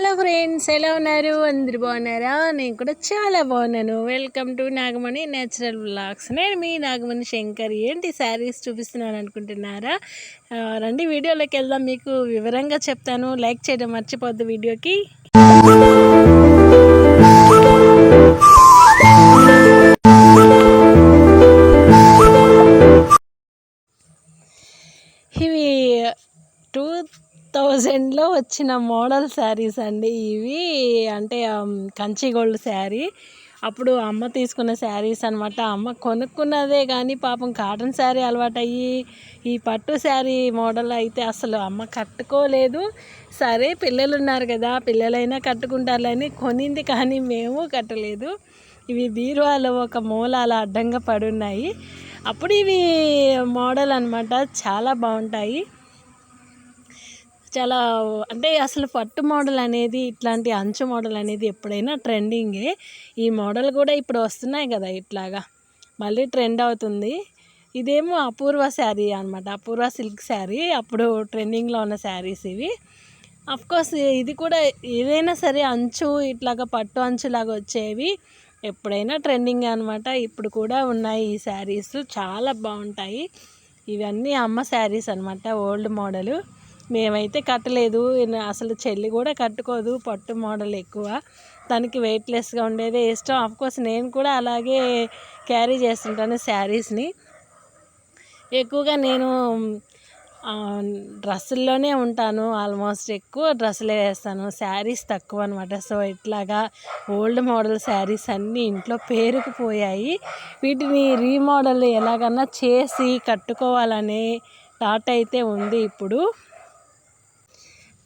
Hello friends ఎలా ఉన్నారు? అందరు బాగున్నారా? నేను కూడా చాలా బాగున్నాను. Welcome to Nagamani natural blogs నేను మీ నాగమణి శంకర్. ఏంటి శారీస్ చూపిస్తున్నాను అనుకుంటున్నారా? రండి వీడియోలోకి వెళ్దాం. మీకు వివరంగా చెప్తాను. లైక్ చేయడం మర్చిపోద్దు వీడియోకి. ఇవి టూ థౌజండ్లో వచ్చిన మోడల్ శారీస్ అండి ఇవి. అంటే కంచి గోల్డ్ శారీ. అప్పుడు అమ్మ తీసుకున్న శారీస్ అనమాట అమ్మ కొనుక్కున్నదే కానీ పాపం కాటన్ శారీ అలవాటయ్యి. ఈ పట్టు శారీ మోడల్ అయితే అసలు అమ్మ కట్టుకోలేదు. సరే పిల్లలు ఉన్నారు కదా పిల్లలైనా కట్టుకుంటారులని కొనింది కానీ మేము కట్టలేదు. ఇవి బీరువాలో ఒక మూల అలా అడ్డంగా పడున్నాయి. అప్పుడు ఇవి మోడల్ అనమాట చాలా బాగుంటాయి. చాలా అంటే అసలు పట్టు మోడల్ అనేది ఇట్లాంటి అంచు మోడల్ అనేది ఎప్పుడైనా ట్రెండింగే. ఈ మోడల్ కూడా ఇప్పుడు వస్తున్నాయి కదా ఇట్లాగా. మళ్ళీ ట్రెండ్ అవుతుంది. ఇదేమో అపూర్వ శారీ అనమాట అపూర్వ సిల్క్ శారీ. అప్పుడు ట్రెండింగ్లో ఉన్న శారీస్ ఇవి. కోర్స్ ఇది కూడా ఏదైనా సరే అంచు ఇట్లాగా పట్టు అంచులాగా వచ్చేవి ఎప్పుడైనా ట్రెండింగ్ అనమాట ఇప్పుడు కూడా ఉన్నాయి ఈ శారీస్. చాలా బాగుంటాయి. ఇవన్నీ అమ్మ శారీస్ అనమాట ఓల్డ్ మోడలు. మేమైతే కట్టలేదు. అసలు చెల్లి కూడా కట్టుకోదు. పట్టు మోడల్ ఎక్కువ. తనకి వెయిట్లెస్గా ఉండేదే ఇష్టం. ఆఫ్ కోర్స్ నేను కూడా అలాగే క్యారీ చేస్తుంటాను శారీస్ని. ఎక్కువగా నేను డ్రెస్సుల్లోనే ఉంటాను. ఆల్మోస్ట్ ఎక్కువ డ్రెస్సులే వేస్తాను. శారీస్ తక్కువ అనమాట సో ఇట్లాగా ఓల్డ్ మోడల్ శారీస్ అన్నీ ఇంట్లో పేరుకుపోయాయి. వీటిని రీమోడల్ ఎలాగన్నా చేసి కట్టుకోవాలనే థాట్ అయితే ఉంది ఇప్పుడు.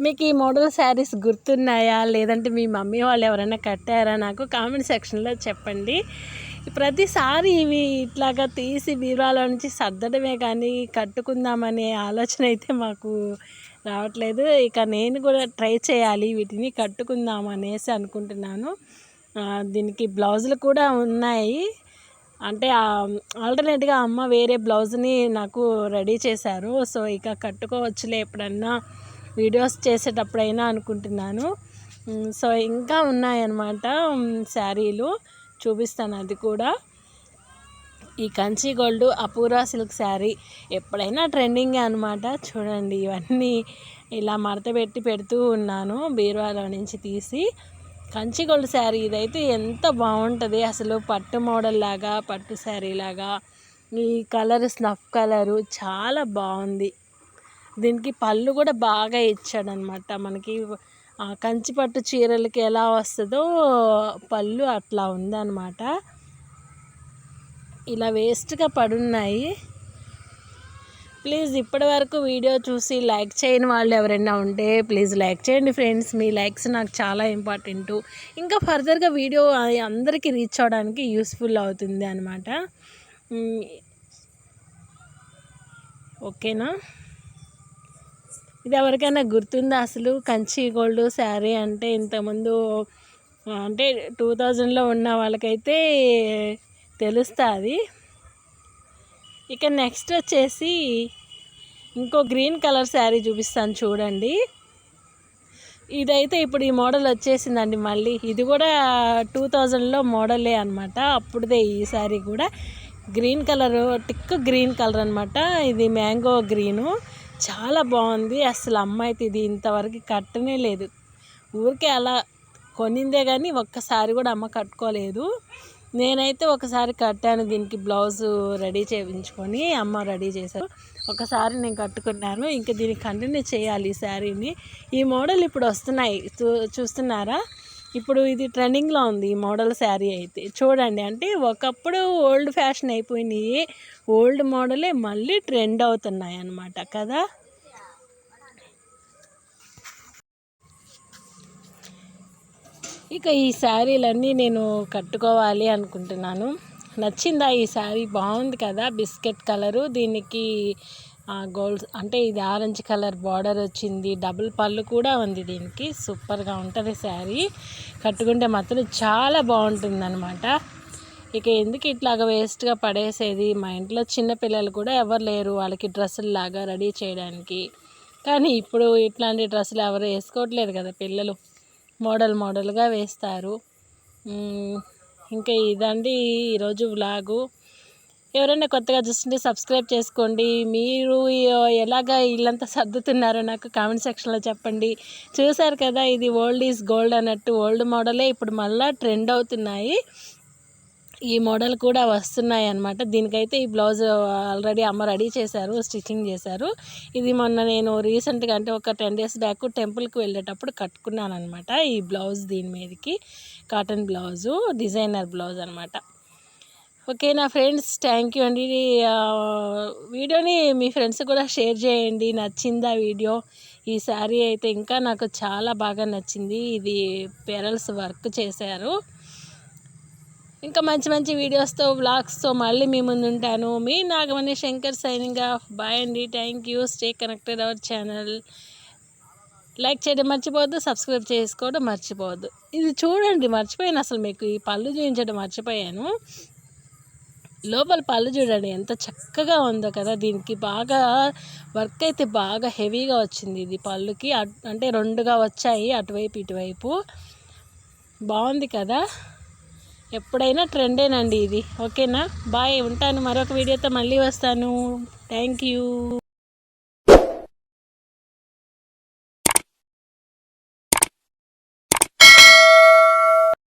మీకు ఈ మోడల్ శారీస్ గుర్తున్నాయా? లేదంటే మీ మమ్మీ వాళ్ళు ఎవరైనా కట్టారా? నాకు కామెంట్ సెక్షన్లో చెప్పండి. ప్రతిసారి ఇవి ఇట్లాగా తీసి బీరువాలో నుంచి సర్దడమే కానీ కట్టుకుందామనే ఆలోచన అయితే మాకు రావట్లేదు. ఇక నేను కూడా ట్రై చేయాలి వీటిని కట్టుకుందాం అనేసి అనుకుంటున్నాను. దీనికి బ్లౌజులు కూడా ఉన్నాయి. అంటే ఆల్టర్నేట్గా అమ్మ వేరే బ్లౌజ్ని నాకు రెడీ చేశారు. సో ఇక కట్టుకోవచ్చులే ఎప్పుడన్నా. వీడియోస్ చేసేటప్పుడైనా అనుకుంటున్నాను. సో ఇంకా ఉన్నాయన్నమాట శారీలు. చూపిస్తాను అది కూడా. ఈ Kanchi gold Apoorva silk saree ఎప్పుడైనా ట్రెండింగ్ అనమాట చూడండి ఇవన్నీ ఇలా మడత పెట్టి పెడుతూ ఉన్నాను బీరువాలో నుంచి తీసి. కంచి గోల్డ్ శారీ ఇదైతే ఎంత బాగుంటుంది. అసలు పట్టు మోడల్ లాగా పట్టు శారీ లాగా. ఈ కలర్ స్నఫ్ కలరు చాలా బాగుంది. దీనికి పళ్ళు కూడా బాగా ఇచ్చాడనమాట. మనకి కంచిపట్టు కంచి పట్టు చీరలకి ఎలా వస్తుందో పళ్ళు అట్లా ఉందన్నమాట ఇలా వేస్ట్గా పడున్నాయి. ప్లీజ్ ఇప్పటి వరకు వీడియో చూసి లైక్ చేయని వాళ్ళు ఎవరైనా ఉంటే ప్లీజ్ లైక్ చేయండి ఫ్రెండ్స్. మీ లైక్స్ నాకు చాలా ఇంపార్టెంట్. ఇంకా ఫర్దర్గా వీడియో అందరికీ రీచ్ అవడానికి యూస్ఫుల్ అవుతుంది అనమాట. ఓకేనా? ఇది ఎవరికైనా గుర్తుందా? అసలు కంచి గోల్డ్ శారీ అంటే ఇంతకుముందు అంటే టూ థౌజండ్లో ఉన్న వాళ్ళకైతే తెలుస్తుంది. ఇక నెక్స్ట్ వచ్చేసి ఇంకో గ్రీన్ కలర్ శారీ చూపిస్తాను చూడండి. ఇదైతే ఇప్పుడు ఈ మోడల్ వచ్చేసిందండి మళ్ళీ. ఇది కూడా టూ థౌజండ్లో మోడలే అనమాట అప్పుడుదే ఈ శారీ కూడా. Green colour tick green colour అనమాట ఇది మ్యాంగో గ్రీను. చాలా బాగుంది. అసలు అమ్మ అయితే ఇది ఇంతవరకు కట్టనే లేదు. ఊరికే అలా కొనిందే కానీ ఒక్కసారి కూడా అమ్మ కట్టుకోలేదు. నేనైతే ఒకసారి కట్టాను. దీనికి బ్లౌజ్ రెడీ చేయించుకొని అమ్మ రెడీ చేశారు. ఒకసారి నేను కట్టుకున్నాను. ఇంకా దీన్ని కంటిన్యూ చేయాలి ఈ శారీని. ఈ మోడల్ ఇప్పుడు వస్తున్నాయి. చూ- చూస్తున్నారా? ఇప్పుడు ఇది ట్రెండింగ్లో ఉంది ఈ మోడల్ శారీ అయితే. చూడండి అంటే ఒకప్పుడు ఓల్డ్ ఫ్యాషన్ అయిపోయినాయి. ఓల్డ్ మోడలే మళ్ళీ ట్రెండ్ అవుతున్నాయి అన్నమాట కదా? ఇక ఈ శారీలన్నీ నేను కట్టుకోవాలి అనుకుంటున్నాను. నచ్చిందా ఈ శారీ? బాగుంది కదా బిస్కెట్ కలరు. దీనికి గోల్డ్ అంటే ఇది ఆరెంజ్ కలర్ బార్డర్ వచ్చింది. డబుల్ పళ్ళు కూడా ఉంది దీనికి. సూపర్గా ఉంటుంది శారీ. కట్టుకుంటే మాత్రం చాలా బాగుంటుంది అనమాట ఇక ఎందుకు ఇట్లాగ వేస్ట్గా పడేసేది? మా ఇంట్లో చిన్నపిల్లలు కూడా ఎవరు లేరు వాళ్ళకి డ్రెస్సులు లాగా రెడీ చేయడానికి. కానీ ఇప్పుడు ఇట్లాంటి డ్రెస్సులు ఎవరు వేసుకోవట్లేదు కదా పిల్లలు. మోడల్ మోడల్గా వేస్తారు. ఇంకా ఇదండి ఈరోజు వ్లాగు. ఎవరైనా కొత్తగా చూస్తుంటే సబ్స్క్రైబ్ చేసుకోండి. మీరు ఎలాగ ఇల్లంతా సర్దుతున్నారో నాకు కామెంట్ సెక్షన్లో చెప్పండి. చూసారు కదా ఇది ఓల్డ్ ఈజ్ గోల్డ్ అన్నట్టు ఓల్డ్ మోడలే. ఇప్పుడు మళ్ళీ ట్రెండ్ అవుతున్నాయి. ఈ మోడల్ కూడా వస్తున్నాయి అన్నమాట దీనికైతే ఈ బ్లౌజ్ ఆల్రెడీ అమ్మ రెడీ చేశారు స్టిచ్చింగ్ చేశారు. ఇది మొన్న నేను రీసెంట్గా అంటే ఒక టెన్ డేస్ బ్యాక్ టెంపుల్కి వెళ్ళేటప్పుడు కట్టుకున్నాను అనమాట ఈ బ్లౌజ్ దీని మీదకి కాటన్ బ్లౌజు డిజైనర్ బ్లౌజ్ అనమాట ఓకే నా ఫ్రెండ్స్ థ్యాంక్ యూ అండి. వీడియోని మీ ఫ్రెండ్స్ కూడా షేర్ చేయండి. నచ్చిందా వీడియో? ఈ శారీ అయితే ఇంకా నాకు చాలా బాగా నచ్చింది. ఇది పెరల్స్ వర్క్ చేశారు. ఇంకా మంచి మంచి వీడియోస్తో వ్లాగ్స్తో మళ్ళీ మీ ముందు ఉంటాను మీ Nagamani Shankar signing off bye అండి. Thank you stay connected our channel like చేయడం మర్చిపోవద్దు సబ్స్క్రైబ్ చేసుకోవడం మర్చిపోవద్దు. ఇది చూడండి మర్చిపోయాను అసలు మీకు. ఈ పళ్ళు చూపించడం మర్చిపోయాను. లోపల పళ్ళు చూడండి ఎంత చక్కగా ఉందో కదా. దీనికి బాగా వర్క్ అయితే బాగా హెవీగా వచ్చింది ఇది పళ్ళుకి. అంటే రెండుగా వచ్చాయి అటువైపు ఇటువైపు. బాగుంది కదా? ఎప్పుడైనా ట్రెండేనండి ఇది. ఓకేనా? బాయ్. ఉంటాను. మరొక వీడియోతో మళ్ళీ వస్తాను. Thank you.